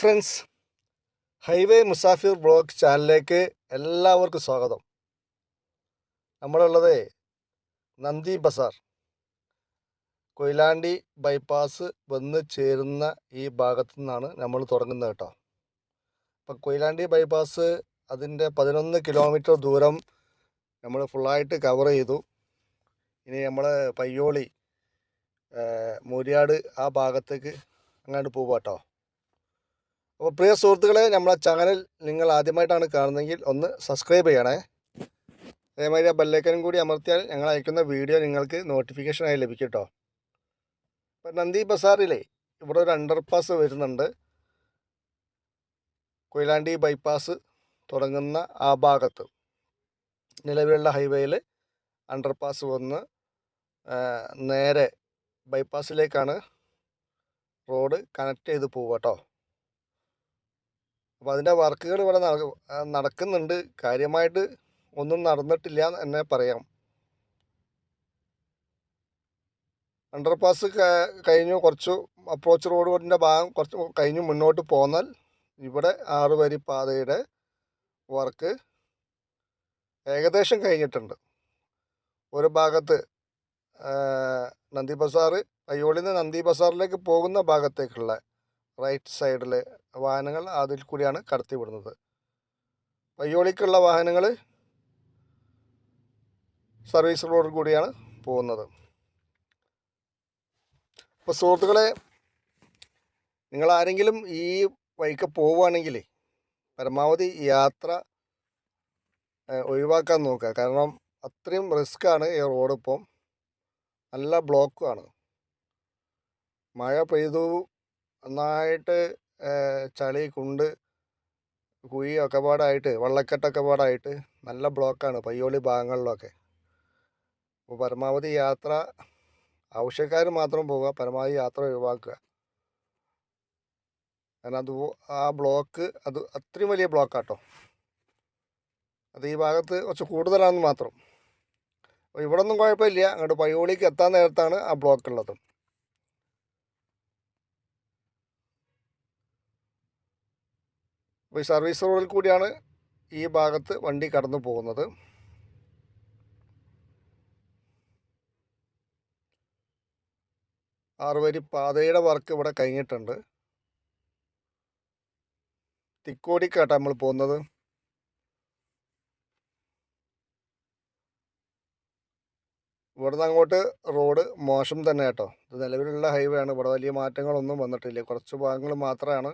Friends highway Musafir blog ചാനലിലേക്ക് എല്ലാവർക്കും സ്വാഗതം. നമ്മളുള്ളത് നന്ദി ബസാർ. കൊയിലാണ്ടി ബൈപ്പാസ് വന്ന് ചേരുന്ന ഈ ഭാഗത്തു നിന്നാണ് നമ്മൾ തുടങ്ങുന്നത് കേട്ടോ. അപ്പം കൊയിലാണ്ടി ബൈപ്പാസ് അതിന്റെ പതിനൊന്ന് കിലോമീറ്റർ ദൂരം നമ്മൾ ഫുള്ളായിട്ട് കവർ ചെയ്തു. ഇനി നമ്മൾ പയ്യോളി മൂര്യാട് ആ ഭാഗത്തേക്ക് അങ്ങോട്ട് പോവാട്ടോ അപ്പോൾ പ്രിയ സുഹൃത്തുക്കളെ നമ്മളെ ചാനൽ നിങ്ങൾ ആദ്യമായിട്ടാണ് കാണുന്നതെങ്കിൽ ഒന്ന് സബ്സ്ക്രൈബ് ചെയ്യണേ. അതേമാതിരി ആ ബെല്ലൈക്കനും കൂടി അമർത്തിയാൽ ഞങ്ങൾ അയക്കുന്ന വീഡിയോ നിങ്ങൾക്ക് നോട്ടിഫിക്കേഷനായി ലഭിക്കും കേട്ടോ. ഇപ്പം നന്ദി ബസാറിലെ ഇവിടെ ഒരു അണ്ടർപാസ് വരുന്നുണ്ട്. കൊയിലാണ്ടി ബൈപ്പാസ് തുടങ്ങുന്ന ആ ഭാഗത്ത്. നിലവിലുള്ള ഹൈവേയിൽ അണ്ടർപാസ് വന്ന് നേരെ ബൈപ്പാസിലേക്കാണ് റോഡ് കണക്ട് ചെയ്ത് പോവുക കേട്ടോ. അപ്പോൾ അതിന്റെ വർക്കുകൾ ഇവിടെ നട- നടക്കുന്നുണ്ട്. കാര്യമായിട്ട് ഒന്നും നടന്നിട്ടില്ല എന്നെ പറയാം. അണ്ടർപാസ് കഴിഞ്ഞു. കുറച്ച് അപ്രോച്ച് റോഡിന്റെ ഭാഗം കുറച്ച് കഴിഞ്ഞ് മുന്നോട്ട് പോന്നാൽ ഇവിടെ ആറ് വരി പാതയുടെ വർക്ക് ഏകദേശം കഴിഞ്ഞിട്ടുണ്ട്. ഒരു ഭാഗത്ത് നന്ദി ബസാറ് അയ്യോളിൽ നിന്ന് നന്ദി ബസാറിലേക്ക് പോകുന്ന ഭാഗത്തേക്കുള്ള റൈറ്റ് സൈഡിൽ വാഹനങ്ങൾ അതിൽ കൂടിയാണ് കടത്തി വിടുന്നത്. പയ്യോളിക്കുള്ള വാഹനങ്ങൾ സർവീസ് റോഡിൽ കൂടിയാണ് പോകുന്നത്. അപ്പോൾ സുഹൃത്തുക്കളെ നിങ്ങൾ ആരെങ്കിലും ഈ വഴിക്ക് പോവുകയാണെങ്കിൽ പരമാവധി യാത്ര ഒഴിവാക്കാൻ നോക്കുക. കാരണം അത്രയും റിസ്ക്കാണ് ഈ റോഡ് ഇപ്പം. നല്ല ബ്ലോക്കുമാണ് മഴ പെയ്തു നന്നായിട്ട് ചളി കുണ്ട് കുഴി ഒക്കെ പാടായിട്ട് വെള്ളക്കെട്ടൊക്കെ പാടായിട്ട് നല്ല ബ്ലോക്കാണ് പയ്യോളി ഭാഗങ്ങളിലൊക്കെ. അപ്പോൾ പരമാവധി യാത്ര ആവശ്യക്കാർ മാത്രം പോവുക പരമാവധി യാത്ര ഒഴിവാക്കുക. കാരണം അത് ആ ബ്ലോക്ക് അത് അത്രയും വലിയ ബ്ലോക്കാട്ടോ. അത് ഈ ഭാഗത്ത് കുറച്ച് കൂടുതലാണെന്ന് മാത്രം. അപ്പോൾ ഇവിടെ ഒന്നും കുഴപ്പമില്ല. അങ്ങോട്ട് പയ്യോളിക്ക് എത്താൻ നേരത്താണ് ആ ബ്ലോക്ക് ഉള്ളത്. അപ്പോൾ ഈ സർവീസ് റോഡിൽ കൂടിയാണ് ഈ ഭാഗത്ത് വണ്ടി കടന്നു പോകുന്നത്. ആറുവരി പാതയുടെ വർക്ക് ഇവിടെ കഴിഞ്ഞിട്ടുണ്ട്. തിക്കോടിക്കാട്ടാണ് നമ്മൾ പോകുന്നത്. ഇവിടുന്ന് അങ്ങോട്ട് റോഡ് മോശം തന്നെ കേട്ടോ. ഇത് നിലവിലുള്ള ഹൈവേ ആണ്. ഇവിടെ വലിയ മാറ്റങ്ങളൊന്നും വന്നിട്ടില്ല. കുറച്ച് ഭാഗങ്ങൾ മാത്രമാണ്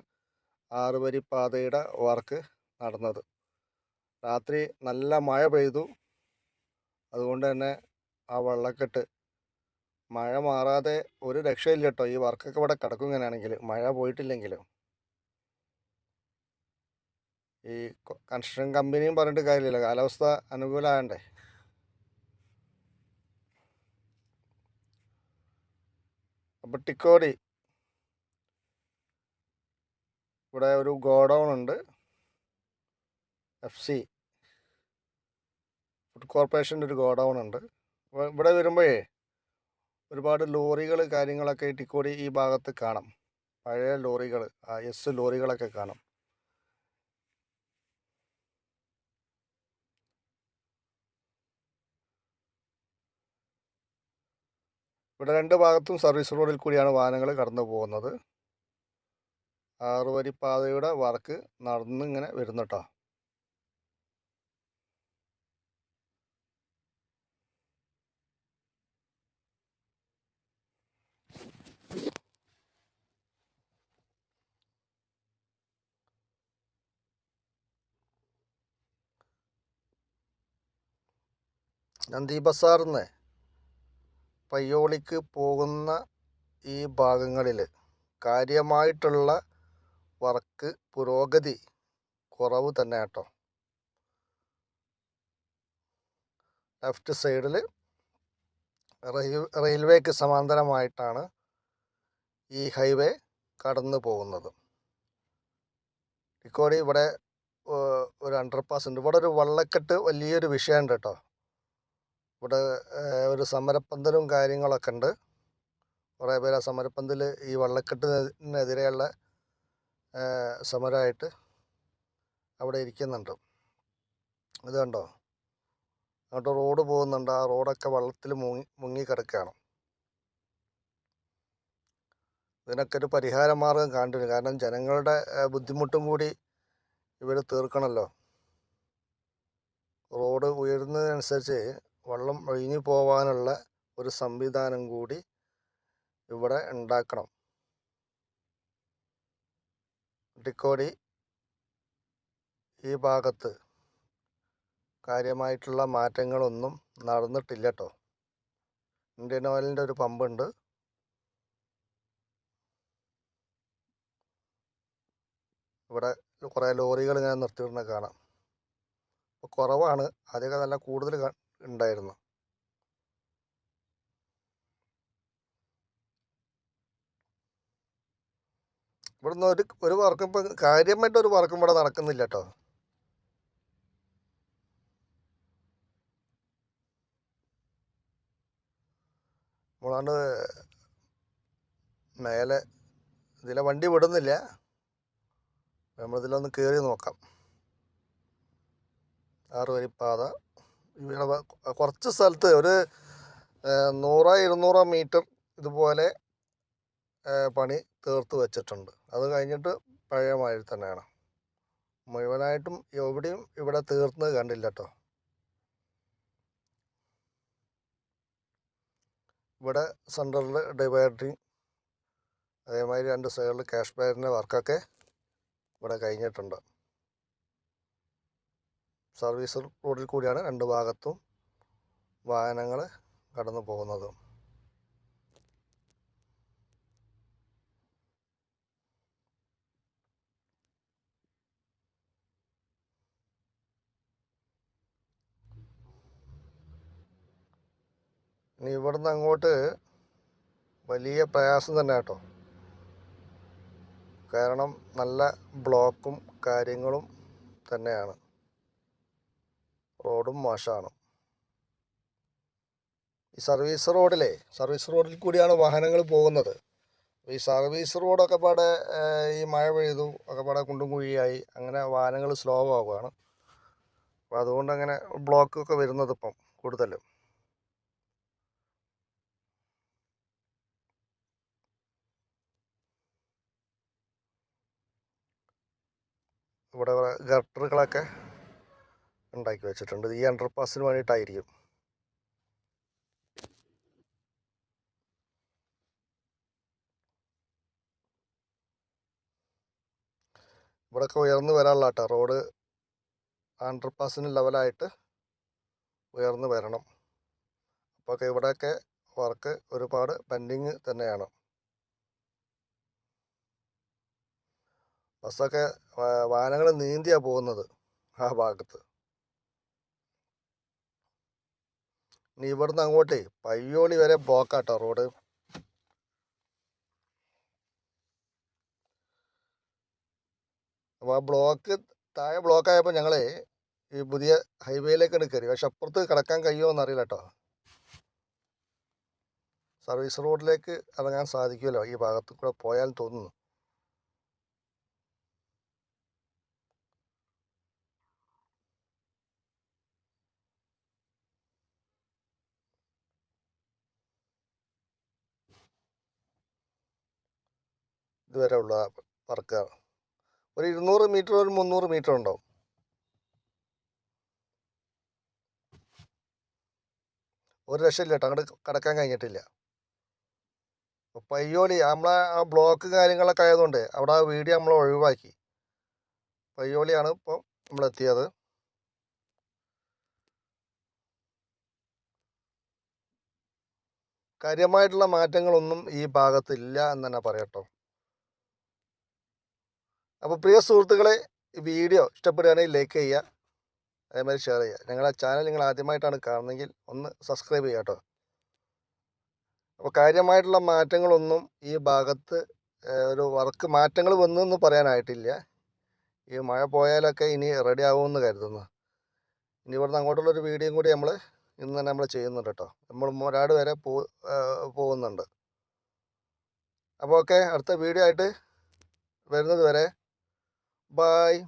ആറുവരി പാതയുടെ വർക്ക് നടന്നത്. രാത്രി നല്ല മഴ പെയ്തു. അതുകൊണ്ട് തന്നെ ആ വെള്ളക്കെട്ട്. മഴ മാറാതെ ഒരു രക്ഷയില്ല കേട്ടോ ഈ വർക്കൊക്കെ ഇവിടെ കിടക്കും ഇങ്ങനെയാണെങ്കിൽ. മഴ പോയിട്ടില്ലെങ്കിലും. ഈ കൺസ്ട്രക്ഷൻ കമ്പനിയും പറഞ്ഞിട്ട് കാര്യമില്ല. കാലാവസ്ഥ അനുകൂലമാകണ്ടേ അപ്പോൾ ടിക്കോടി ഇവിടെ ഒരു ഗോഡൗൺ ഉണ്ട്. F C. ഫുഡ് കോർപ്പറേഷന്റെ ഒരു ഗോഡൗൺ ഉണ്ട്. ഇവിടെ വരുമ്പോഴേ ഒരുപാട് ലോറികൾ കാര്യങ്ങളൊക്കെ ഇട്ടിക്കോടി ടിക്കോടി ഈ ഭാഗത്ത് കാണാം. പഴയ ലോറികൾ എസ് ലോറികളൊക്കെ കാണാം. ഇവിടെ രണ്ട് ഭാഗത്തും സർവീസ് റോഡിൽ കൂടിയാണ് വാഹനങ്ങൾ കടന്നു പോകുന്നത് ആറുവരി പാതയുടെ വർക്ക് നടന്നിങ്ങനെ വരുന്നു കേട്ടോ നന്ദി ബസാറിന്ന് പയ്യോളിക്ക് പോകുന്ന ഈ ഭാഗങ്ങളിൽ കാര്യമായിട്ടുള്ള വർക്ക് പുരോഗതി കുറവ് തന്നെ കേട്ടോ ലെഫ്റ്റ് സൈഡിൽ റെയിൽവേക്ക് സമാന്തരമായിട്ടാണ് ഈ ഹൈവേ കടന്നു പോകുന്നത്. ഇക്കോടി ഇവിടെ ഒരു അണ്ടർപാസ് ഉണ്ട് ഇവിടെ ഒരു വള്ളക്കെട്ട് വലിയൊരു വിഷയമുണ്ട് കേട്ടോ. ഇവിടെ ഒരു സമരപ്പന്തലും കാര്യങ്ങളൊക്കെ ഉണ്ട് കുറേ പേര് ആ സമരപ്പന്തൽ ഈ വള്ളക്കെട്ടിനെതിരെയുള്ള സമരമായിട്ട് അവിടെ ഇരിക്കുന്നുണ്ട്. ഇത് കണ്ടോ? അങ്ങോട്ട് റോഡ് പോകുന്നുണ്ട്. ആ റോഡൊക്കെ വെള്ളത്തിൽ മുങ്ങി മുങ്ങിക്കിടക്കുകയാണ് ഇതിനൊക്കെ ഒരു പരിഹാര മാർഗം കണ്ടിരുന്നു കാരണം ജനങ്ങളുടെ ബുദ്ധിമുട്ടും കൂടി ഇവർ തീർക്കണമല്ലോ റോഡ് ഉയരുന്നതിനനുസരിച്ച് വെള്ളം ഒഴിഞ്ഞു പോകാനുള്ള ഒരു സംവിധാനം കൂടി ഇവിടെ ഉണ്ടാക്കണം. ടിക്കോടി ഈ ഭാഗത്ത് കാര്യമായിട്ടുള്ള മാറ്റങ്ങളൊന്നും നടന്നിട്ടില്ല കേട്ടോ ഇന്ത്യൻ ഓയിലിന്റെ ഒരു പമ്പുണ്ട്. ഇവിടെ കുറേ ലോറികൾ ഇങ്ങനെ നിർത്തിയിടുന്നത് കാണാം. കുറവാണ്. ആദ്യമൊക്കെ നല്ല കൂടുതൽ ക- ഇവിടുന്ന് ഒരു ഒരു വർക്കും ഇപ്പം കാര്യമായിട്ട് ഒരു വർക്കും ഇവിടെ നടക്കുന്നില്ല കേട്ടോ നമ്മളാണ്ട് മേലെ ഇതിലെ വണ്ടി വിടുന്നില്ല. നമ്മളിതിലൊന്ന് കയറി നോക്കാം. ആറ് വരിപ്പാത ഇവിടെ വ- കുറച്ച് സ്ഥലത്ത് ഒരു നൂറോ ഇരുന്നൂറോ മീറ്റർ ഇതുപോലെ പണി തീർത്ത് വെച്ചിട്ടുണ്ട്. അത് കഴിഞ്ഞിട്ട് പഴയ മാതിരി തന്നെയാണ്. മുഴുവനായിട്ടും എവിടെയും ഇവിടെ തീർന്നത് കണ്ടില്ല കേട്ടോ ഇവിടെ സെന്ററിൽ ഡിവൈഡറിങ് അതേമാതിരി രണ്ട് സൈഡിൽ ക്യാഷ് ബാരിന്റെ വർക്കൊക്കെ ഇവിടെ കഴിഞ്ഞിട്ടുണ്ട്. സർവീസ് റോഡിൽ കൂടിയാണ് രണ്ട് ഭാഗത്തും വാഹനങ്ങൾ കടന്നു പോകുന്നത്. ഇനി ഇവിടുന്ന് അങ്ങോട്ട് വലിയ പ്രയാസം തന്നെ കേട്ടോ. കാരണം നല്ല ബ്ലോക്കും കാര്യങ്ങളും തന്നെയാണ്. റോഡും മോശമാണ്. ഈ സർവീസ് റോഡിലെ സർവീസ് റോഡിൽ കൂടിയാണ് വാഹനങ്ങൾ പോകുന്നത്. ഈ സർവീസ് റോഡൊക്കെ പാടെ ഈ മഴ പെയ്തു ഒക്കെ പാടെ കുണ്ടും കുഴിയായി അങ്ങനെ വാഹനങ്ങൾ സ്ലോ ആവുകയാണ്. അപ്പോൾ അതുകൊണ്ട് അങ്ങനെ ബ്ലോക്കൊക്കെ വരുന്നത് ഇപ്പം കൂടുതലും. ഇവിടെ ഗട്ടറുകളൊക്കെ ഉണ്ടാക്കി വെച്ചിട്ടുണ്ട്. ഈ അണ്ടർപാസിന് വേണ്ടിയിട്ടായിരിക്കും. ഇവിടെയൊക്കെ ഉയർന്നു വരാനുള്ള കേട്ടോ. റോഡ് അണ്ടർപാസിന് ലെവലായിട്ട് ഉയർന്നു വരണം. അപ്പോൾ ഇവിടെയൊക്കെ വർക്ക് ഒരുപാട് പെൻഡിങ് തന്നെയാണ്. ബസ്സൊക്കെ വാഹനങ്ങൾ നീന്തിയാണ് പോകുന്നത് ആ ഭാഗത്ത്. ഇനി ഇവിടുന്ന് അങ്ങോട്ടേ പയ്യോളി വരെ ബ്ലോക്കാട്ടോ റോഡ്. അപ്പോൾ ആ ബ്ലോക്ക് താഴെ ബ്ലോക്ക് ആയപ്പോൾ ഞങ്ങളെ ഈ പുതിയ ഹൈവേയിലേക്ക് കയറി പക്ഷെ അപ്പുറത്ത് കിടക്കാൻ കഴിയുമോ എന്നറിയില്ല കേട്ടോ സർവീസ് റോഡിലേക്ക് ഇറങ്ങാൻ സാധിക്കുമല്ലോ ഈ ഭാഗത്തു കൂടെ പോയാൽ തോന്നുന്നു. ഇതുവരെ ഉള്ള വർക്ക്. ഒരു ഇരുന്നൂറ് മീറ്റർ ഒരു മുന്നൂറ് മീറ്റർ ഉണ്ടാവും. ഒരു രക്ഷയില്ല കേട്ടോ അങ്ങോട്ട് കടക്കാൻ കഴിഞ്ഞിട്ടില്ല. പയ്യോളി നമ്മളെ ആ ബ്ലോക്ക് കാര്യങ്ങളൊക്കെ ആയതുകൊണ്ട് അവിടെ ആ വീഡിയോ നമ്മൾ ഒഴിവാക്കി. പയ്യോളിയാണ് ഇപ്പോൾ നമ്മളെത്തിയത് കാര്യമായിട്ടുള്ള മാറ്റങ്ങളൊന്നും ഈ ഭാഗത്തില്ല എന്ന് തന്നെ പറയട്ടോ അപ്പോൾ പ്രിയ സുഹൃത്തുക്കളെ ഈ വീഡിയോ ഇഷ്ടപ്പെടുകയാണെങ്കിൽ ലൈക്ക് ചെയ്യുക അതേമാതിരി ഷെയർ ചെയ്യുക. ഞങ്ങളുടെ ചാനൽ നിങ്ങൾ ആദ്യമായിട്ടാണ് കാണുന്നതെങ്കിൽ ഒന്ന് സബ്സ്ക്രൈബ് ചെയ്യുക കേട്ടോ അപ്പോൾ കാര്യമായിട്ടുള്ള മാറ്റങ്ങളൊന്നും ഈ ഭാഗത്ത് ഒരു വർക്ക് മാറ്റങ്ങൾ വന്നു എന്ന് പറയാനായിട്ടില്ല. ഈ മഴ പോയാലൊക്കെ ഇനി റെഡി ആകുമെന്ന് കരുതുന്നു. ഇനി ഇവിടുന്ന് അങ്ങോട്ടുള്ളൊരു വീഡിയോയും കൂടി നമ്മൾ ഇന്ന് തന്നെ നമ്മൾ ചെയ്യുന്നുണ്ട് കേട്ടോ നമ്മൾ ഒരാട് വരെ പോകുന്നുണ്ട്. അപ്പോൾ ഓക്കെ അടുത്ത വീഡിയോ ആയിട്ട് വരുന്നത് വരെ Bye.